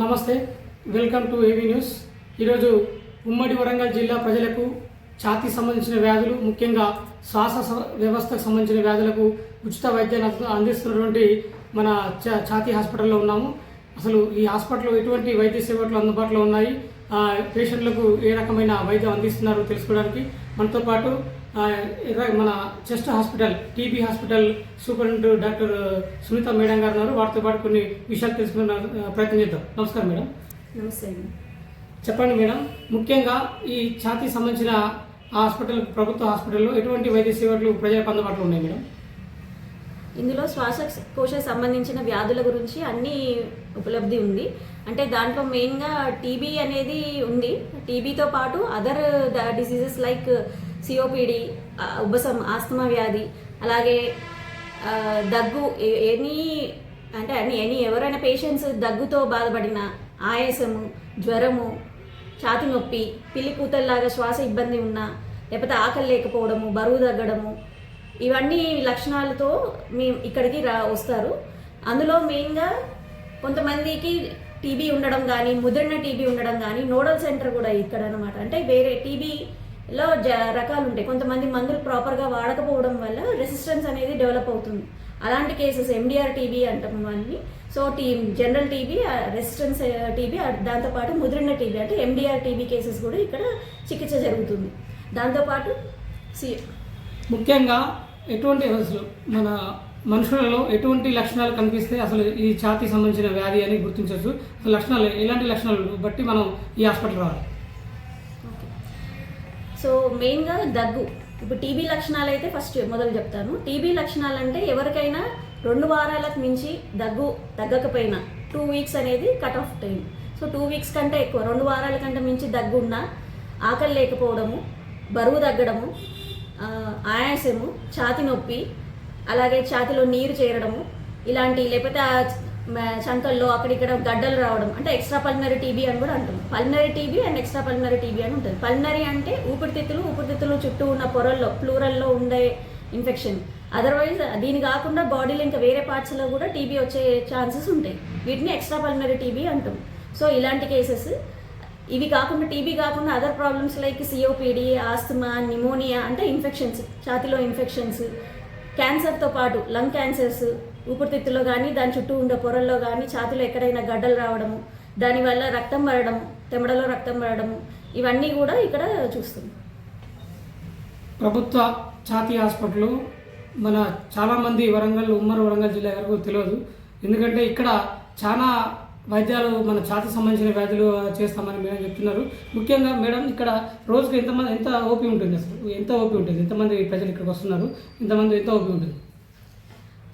నమస్తే welcome to AV news. ఈరోజు ఉమ్మడి వరంగల్ జిల్లా ప్రజలకు ఛాతీ సంబంధించిన వ్యాధులు ముఖ్యంగా శ్వాస వ్యవస్థకు సంబంధించిన వ్యాధులకు ఉచిత వైద్యాన్ని అందిస్తున్నటువంటి మన ఛాతీ హాస్పిటల్లో ఉన్నాము. అసలు ఈ హాస్పిటల్లో ఎటువంటి వైద్య సేవలు అందుబాటులో ఉన్నాయి? పేషెంట్లకు ఏ రకమైన వైద్యం అందిస్తున్నారో తెలుసుకోవడానికి మనతో పాటు మన chest hospital TB hospital superintendent doctor Sunitha madam గారు ఉన్నారు. వారితో పాటు కొన్ని విషయాలు తెలుసుకునే ఆ, ప్రయత్నం చేద్దాం. నమస్కారం మేడం. నమస్తే చెప్పండి మేడం. ముఖ్యంగా ఈ ఛాతీ సంబంధించిన హాస్పిటల్ ప్రభుత్వ హాస్పిటల్లో ఎటువంటి వైద్య సేవలు ప్రజలకు అందుబాటులో ఉన్నాయి మేడం? ఇందులో శ్వాసకోశ సంబంధించిన వ్యాధుల గురించి అన్ని ఉపలబ్ధి ఉంది. అంటే దాంట్లో మెయిన్గా టీబీ అనేది ఉంది. టీబీతో పాటు అదర్ డిసీజెస్ లైక్ సిఓపిడి ఉబ్బసం ఆస్తమా వ్యాధి అలాగే దగ్గు ఎనీ అంటే అన్ని ఎనీ ఎవరైనా పేషెంట్స్ దగ్గుతో బాధపడిన ఆయాసము జ్వరము ఛాతి నొప్పి పిల్లి కూతల్లాగా శ్వాస ఇబ్బంది ఉన్నా లేకపోతే ఆకలి లేకపోవడము బరువు తగ్గడము ఇవన్నీ లక్షణాలతో మేము ఇక్కడికి రా వస్తారు. అందులో మెయిన్గా కొంతమందికి టీబీ ఉండడం కానీ ముదిరిన టీబీ ఉండడం కానీ నోడల్ సెంటర్ కూడా ఇక్కడ అనమాట అంటే వేరే టీబీ జ రకాలు ఉంటాయి కొంతమంది మందులు ప్రాపర్గా వాడకపోవడం వల్ల రెసిస్టెన్స్ అనేది డెవలప్ అవుతుంది. అలాంటి కేసెస్ ఎండిఆర్ టీబీ అంటాం అన్ని so tea general TB resistance TB దాంతోపాటు ముదిరిన టీబీ అంటే ఎండిఆర్ టీబీ కేసెస్ కూడా ఇక్కడ చికిత్స జరుగుతుంది. దాంతోపాటు సి ముఖ్యంగా ఎటువంటి అసలు మన మనుషులలో ఎటువంటి లక్షణాలు కనిపిస్తే అసలు ఈ ఛాతీ సంబంధించిన వ్యాధి అని గుర్తించవచ్చు. లక్షణాలు ఎలాంటి లక్షణాలు? బట్టి మనం ఈ హాస్పిటల్ రావాలి. సో మెయిన్గా దగ్గు. ఇప్పుడు టీబీ లక్షణాలు అయితే ఫస్ట్ మొదలు చెప్తాను. టీబీ లక్షణాలు అంటే ఎవరికైనా రెండు వారాలకు మించి దగ్గు తగ్గకపోయినా టూ వీక్స్ అనేది cut off time so two weeks కంటే ఎక్కువ రెండు వారాల కంటే మించి దగ్గు ఉన్నా ఆకలి లేకపోవడము బరువు తగ్గడము ఆయాసము ఛాతి నొప్పి అలాగే ఛాతిలో నీరు చేరడము ఇలాంటి లేకపోతే ఆ అక్కడిక్కడ గడ్డలు రావడం. అంటే ఎక్స్ట్రా పల్నరీ టీబీ అని కూడా అంటాం. Pulmonary TB and extra pulmonary TB అని ఉంటుంది. పల్నరీ అంటే ఊపిరితిత్తులు ఊపిరితిత్తులు చుట్టూ ఉన్న పొరల్లో ప్లూరల్లో ఉండే ఇన్ఫెక్షన్ అదర్వైజ్ దీని కాకుండా బాడీలో ఇంకా వేరే పార్ట్స్లో కూడా టీబీ వచ్చే ఛాన్సెస్ ఉంటాయి. వీటిని ఎక్స్ట్రా పల్నరీ టీబీ అంటాం. సో ఇలాంటి కేసెస్ ఇవి కాకుండా టీబీ కాకుండా other problems like COPD asthma pneumonia అంటే ఇన్ఫెక్షన్స్ ఛాతిలో ఇన్ఫెక్షన్స్ క్యాన్సర్తో పాటు లంగ్ క్యాన్సర్స్ ఊపిరితిత్తులో కానీ దాని చుట్టూ ఉండే పొరల్లో కానీ ఛాతిలో ఎక్కడైనా గడ్డలు రావడము దానివల్ల రక్తం పడడము తెమడలో రక్తం పడడము ఇవన్నీ కూడా ఇక్కడ చూస్తుంది ప్రభుత్వ ఛాతీ హాస్పిటల్ మన చాలామంది వరంగల్ ఉమ్మడి వరంగల్ జిల్లా వరకు తెలియదు. ఎందుకంటే ఇక్కడ చాలా వైద్యాలు మన ఛాతీ సంబంధించిన వ్యాధులు చేస్తామని మేడం చెప్తున్నారు. ముఖ్యంగా మేడం ఇక్కడ రోజుకి ఎంతమంది ఎంత ఓపీ ఉంటుంది అసలు? ఎంత ఓపీ ఉంటుంది? ఎంతమంది ప్రజలు ఇక్కడికి వస్తున్నారు? ఎంతమంది ఎంత ఓపీ ఉంటుంది?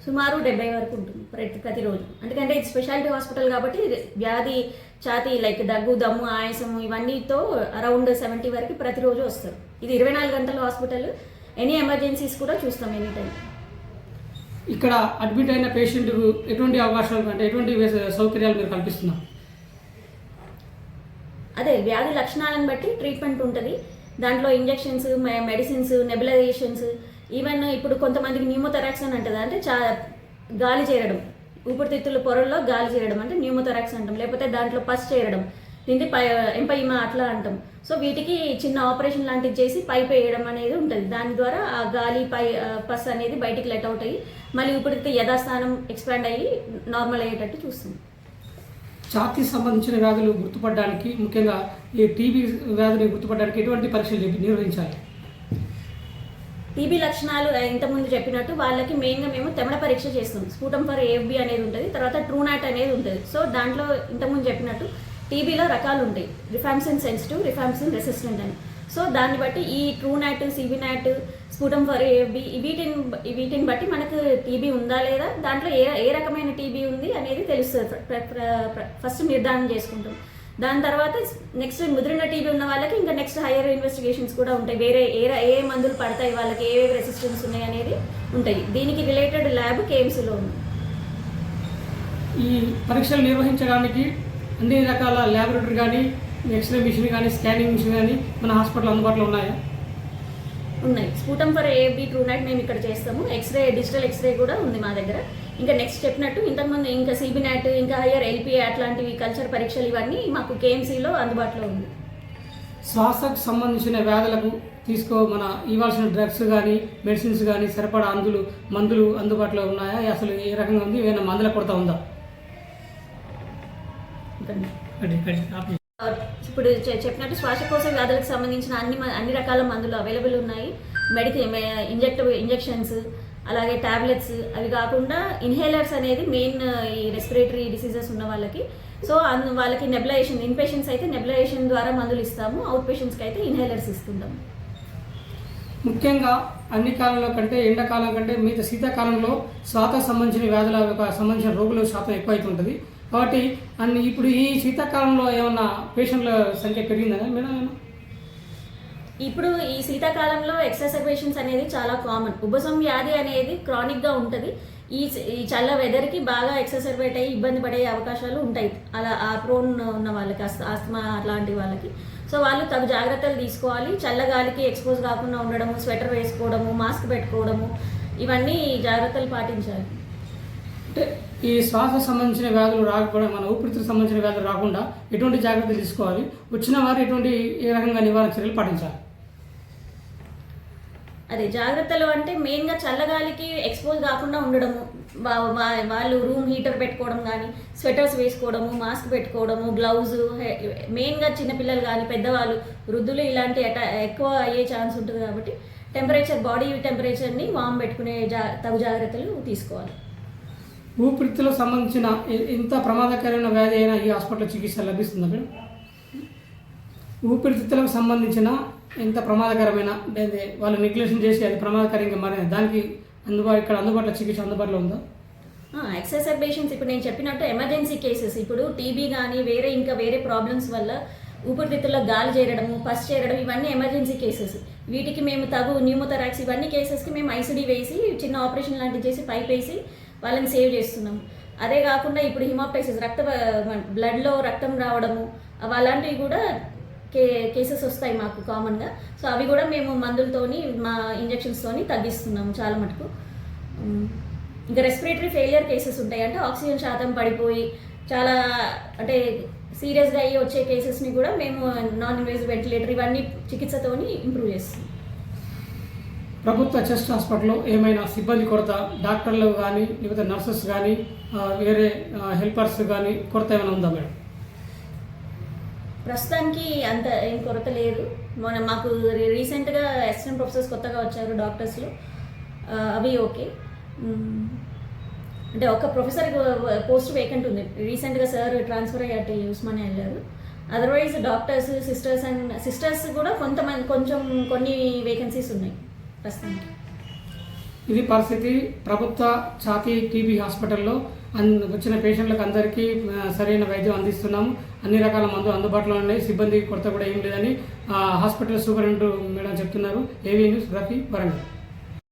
సుమారు డెబ్బై వరకు ఉంటుంది ప్రతి ప్రతిరోజు. ఎందుకంటే ఇది స్పెషాలిటీ హాస్పిటల్ కాబట్టి వ్యాధి ఛాతీ లైక్ దగ్గు దమ్ము ఆయాసము ఇవన్నీతో అరౌండ్ సెవెంటీ వరకు ప్రతిరోజు వస్తారు. ఇది ఇరవై నాలుగు గంటల హాస్పిటల్. ఎనీ ఎమర్జెన్సీస్ కూడా చూస్తాం ఎనీ టైం. ఇక్కడ అడ్మిట్ అయిన పేషెంట్కు ఎటువంటి అవకాశాలు అంటే ఎటువంటి సౌకర్యాలు మీరు కల్పిస్తున్నారు? అదే వ్యాధి లక్షణాలను బట్టి ట్రీట్మెంట్ ఉంటుంది. దాంట్లో ఇంజెక్షన్స్ మెడిసిన్స్ నెబులైజేషన్స్ ఈవెన్ ఇప్పుడు కొంతమందికి న్యూమోథెరాక్స్ అని అంటుంది? అంటే చా గాలి చేరడం. ఊపిరితిత్తుల పొరల్లో గాలి చేరడం అంటే న్యూమోథెరాక్స్ అంటాం. లేకపోతే దాంట్లో పస్ చేరడం. దీన్ని పై ఎంపైమా అట్లా అంటాం. సో వీటికి చిన్న ఆపరేషన్ లాంటిది చేసి పైప్ వేయడం అనేది ఉంటుంది. దాని ద్వారా ఆ గాలి పై పస్ అనేది బయటికి లెట్ అవుట్ అయ్యి మళ్ళీ ఊపిరితిత్తు యథాస్థానం ఎక్స్పాండ్ అయ్యి నార్మల్ అయ్యేటట్టు చూస్తుంది. ఛాతీ సంబంధించిన వ్యాధులు గుర్తుపడడానికి ముఖ్యంగా ఈ టీబీ వ్యాధిని గుర్తుపడడానికి ఎటువంటి పరీక్షలు నిర్వహించాలి? టీబీ లక్షణాలు ఇంతకుముందు చెప్పినట్టు వాళ్ళకి మెయిన్గా మేము తెమడ పరీక్ష చేస్తాం. స్ఫూటం ఫర్ ఏఎఫ్బి అనేది ఉంటుంది తర్వాత ట్రూనాట్ అనేది ఉంటుంది. సో దాంట్లో ఇంతకుముందు చెప్పినట్టు టీబీలో రకాలు ఉంటాయి. రిఫామ్సిన్ సెన్సిటివ్ రిఫామ్సిన్ రెసిస్టెంట్ అని. సో దాన్ని బట్టి ఈ TrueNat CBNAAT sputum for AFB వీటిని వీటిని బట్టి మనకు టీబీ ఉందా లేదా దాంట్లో ఏ ఏ రకమైన టీబీ ఉంది అనేది తెలుస్తుంది. ఫస్ట్ నిర్ధారణ చేసుకుంటాం. దాని తర్వాత నెక్స్ట్ ముదిరిన టీబీ ఉన్న వాళ్ళకి ఇంకా నెక్స్ట్ హైయర్ ఇన్వెస్టిగేషన్స్ కూడా ఉంటాయి. వేరే ఏ ఏ మందులు పడతాయి వాళ్ళకి ఏ రెసిస్టెన్స్ ఉన్నాయి అనేది ఉంటాయి. దీనికి రిలేటెడ్ ల్యాబ్ కేఎంసీలో ఉంది. ఈ పరీక్షలు నిర్వహించడానికి అన్ని రకాల ల్యాబొరేటరీ కానీ ఎక్స్రే మిషన్ కానీ స్కానింగ్ మిషన్ కానీ మన హాస్పిటల్ అందుబాటులో ఉన్నాయా? ఉన్నాయి. Sputum for AB Truenat మేము ఇక్కడ చేస్తాము. ఎక్స్రే డిజిటల్ ఎక్స్రే కూడా ఉంది మా దగ్గర. ఇంకా నెక్స్ట్ చెప్పినట్టు ఇంతకుముందు ఇంకా సిబినాట్ ఇంకా హయ్యర్ ఎల్పి అట్లాంటివి కల్చర్ పరీక్షలు ఇవన్నీ మాకు కేఎంసీలో అందుబాటులో ఉంది. శ్వాసకు సంబంధించిన వ్యాధులకు తీసుకో మన ఇవ్వాల్సిన డ్రగ్స్ కానీ మెడిసిన్స్ కానీ సరిపడా అందులు మందులు అందుబాటులో ఉన్నాయా? అసలు ఏ రకంగా ఉంది? ఏమైనా మందుల కొరత ఉందా. ఇప్పుడు చెప్పినట్టు శ్వాసకోశ వ్యాధులకు సంబంధించిన అన్ని అన్ని రకాల మందులు అవైలబుల్ ఉన్నాయి. మెడికల్ ఇంజెక్ట్ ఇంజెక్షన్స్ అలాగే ట్యాబ్లెట్స్ అవి కాకుండా ఇన్హేలర్స్ అనేది మెయిన్ ఈ రెస్పిరేటరీ డిసీజెస్ ఉన్న వాళ్ళకి. సో అందు వాళ్ళకి నెబులైజేషన్ ఇన్ పేషెంట్స్ అయితే నెబులైజేషన్ ద్వారా మందులు ఇస్తాము అవుట్ పేషెంట్స్కి అయితే ఇన్హేలర్స్ ఇస్తుంటాము. ముఖ్యంగా అన్ని కాలంలో కంటే ఎండాకాలం కంటే మిగతా శీతాకాలంలో శ్వాస సంబంధించిన వ్యాధుల సంబంధించిన రోగుల శాతం ఎక్కువైతుంటుంది. కాబట్టి అన్ని ఇప్పుడు ఈ శీతాకాలంలో ఏమన్నా పేషెంట్ల సంఖ్య పెరిగిందా మేడం? ఏమన్నా? ఇప్పుడు ఈ శీతాకాలంలో ఎక్సర్సైజేషన్స్ అనేది చాలా కామన్. ఉబ్బసం వ్యాధి అనేది క్రానిక్గా ఉంటుంది. ఈ ఈ చల్ల వెదర్కి బాగా ఎక్సర్సైజ్ అయ్యి ఇబ్బంది పడే అవకాశాలు ఉంటాయి. అలా ఆ ప్రోన్ ఉన్న వాళ్ళకి అస్- ఆస్తమా అలాంటి వాళ్ళకి. సో వాళ్ళు తగు జాగ్రత్తలు తీసుకోవాలి. చల్లగాలికి ఎక్స్పోజ్ కాకుండా ఉండడము స్వెటర్ వేసుకోవడము మాస్క్ పెట్టుకోవడము ఇవన్నీ జాగ్రత్తలు పాటించాలి. ఈ శ్వాస సంబంధించిన వ్యాధులు రాకపోవడం మన ఊపిరితిత్తులకు సంబంధించిన వ్యాధులు రాకుండా ఎటువంటి జాగ్రత్తలు తీసుకోవాలి? వచ్చిన వారు ఎటువంటి ఏ రకంగా నివారణ చర్యలు పాటించాలి? అదే జాగ్రత్తలు అంటే మెయిన్గా చల్లగాలికి ఎక్స్పోజ్ కాకుండా ఉండడము. వాళ్ళు రూమ్ హీటర్ పెట్టుకోవడం కానీ స్వెటర్స్ వేసుకోవడము మాస్క్ పెట్టుకోవడము గ్లౌజ్ మెయిన్గా చిన్నపిల్లలు కానీ పెద్దవాళ్ళు వృద్ధులు ఇలాంటి అటా ఎక్కువ అయ్యే ఛాన్స్ ఉంటుంది కాబట్టి టెంపరేచర్ బాడీ టెంపరేచర్ని వామ్ పెట్టుకునే జా తగు జాగ్రత్తలు తీసుకోవాలి. ఊపిరితిత్తులకు సంబంధించిన ఎంత ప్రమాదకరమైన వ్యాధి అయినా ఈ హాస్పిటల్లో చికిత్స లభిస్తుందా మేడం? ఊపిరితిత్తులకు సంబంధించిన ఎంత ప్రమాదకరమైన లేదా వాళ్ళు నెగ్లెక్షన్ చేసి అది ప్రమాదకరంగా మారిన దానికి అందుబాటు ఇక్కడ అందుబాటులో చికిత్స అందుబాటులో ఉందా? ఎక్సర్సైబేషన్స్ ఇప్పుడు నేను చెప్పినట్టు ఎమర్జెన్సీ కేసెస్. ఇప్పుడు టీబీ కానీ వేరే ఇంకా వేరే ప్రాబ్లమ్స్ వల్ల ఊపిరితిత్తుల్లో గాలి చేరడము పస్ చేరడం ఇవన్నీ ఎమర్జెన్సీ కేసెస్. వీటికి మేము తగు న్యూమోథరాక్స్ ఇవన్నీ కేసెస్కి మేము ఐసీడీ వేసి చిన్న ఆపరేషన్ లాంటివి చేసి పైప్ వేసి వాళ్ళని సేవ్ చేస్తున్నాం. అదే కాకుండా ఇప్పుడు హిమోప్టైసిస్ రక్త బ్లడ్లో రక్తం రావడము అవి అలాంటివి కూడా కే కేసెస్ వస్తాయి మాకు కామన్గా. సో అవి కూడా మేము మందులతోని మా ఇంజెక్షన్స్తోని తగ్గిస్తున్నాము చాలా మటుకు. ఇంకా రెస్పిరేటరీ ఫెయిలియర్ కేసెస్ ఉంటాయి. అంటే ఆక్సిజన్ శాతం పడిపోయి చాలా అంటే సీరియస్గా అయ్యి వచ్చే కేసెస్ని కూడా మేము నాన్ ఇన్వేజ్ వెంటిలేటర్ ఇవన్నీ చికిత్సతోని ఇంప్రూవ్ చేస్తున్నాం. ప్రభుత్వ చెస్ట్ హాస్పిటల్లో ఏమైనా సిబ్బంది కొరత డాక్టర్లు కానీ లేకపోతే నర్సెస్ కానీ వేరే హెల్పర్స్ కానీ కొరత ఏమైనా ఉందా మేడం? ప్రస్తుతానికి అంత ఏం కొరత లేదు. మన మాకు రీ- రీసెంట్గా అసిస్టెంట్ ప్రొఫెసర్స్ కొత్తగా వచ్చారు డాక్టర్స్లో. అవి ఓకే. అంటే ఒక ప్రొఫెసర్ పోస్ట్ వేకెంట్ ఉంది. రీసెంట్గా సార్ ట్రాన్స్ఫర్ అయ్యారు ఉస్మానియా వెళ్ళారు. Otherwise doctors sisters and sisters కూడా కొంతమంది కొంచెం కొన్ని వేకెన్సీస్ ఉన్నాయి. ఇది పరిస్థితి. ప్రభుత్వ ఛాతీ టీబీ హాస్పిటల్లో అన్ వచ్చిన పేషెంట్లకు అందరికీ సరైన వైద్యం అందిస్తున్నాము. అన్ని రకాల మందులు అందుబాటులో ఉన్నాయి. సిబ్బంది కొరత కూడా ఏం లేదని హాస్పిటల్ సూపరింటెండెంట్ మేడం చెప్తున్నారు. AV news Rafi Warangal.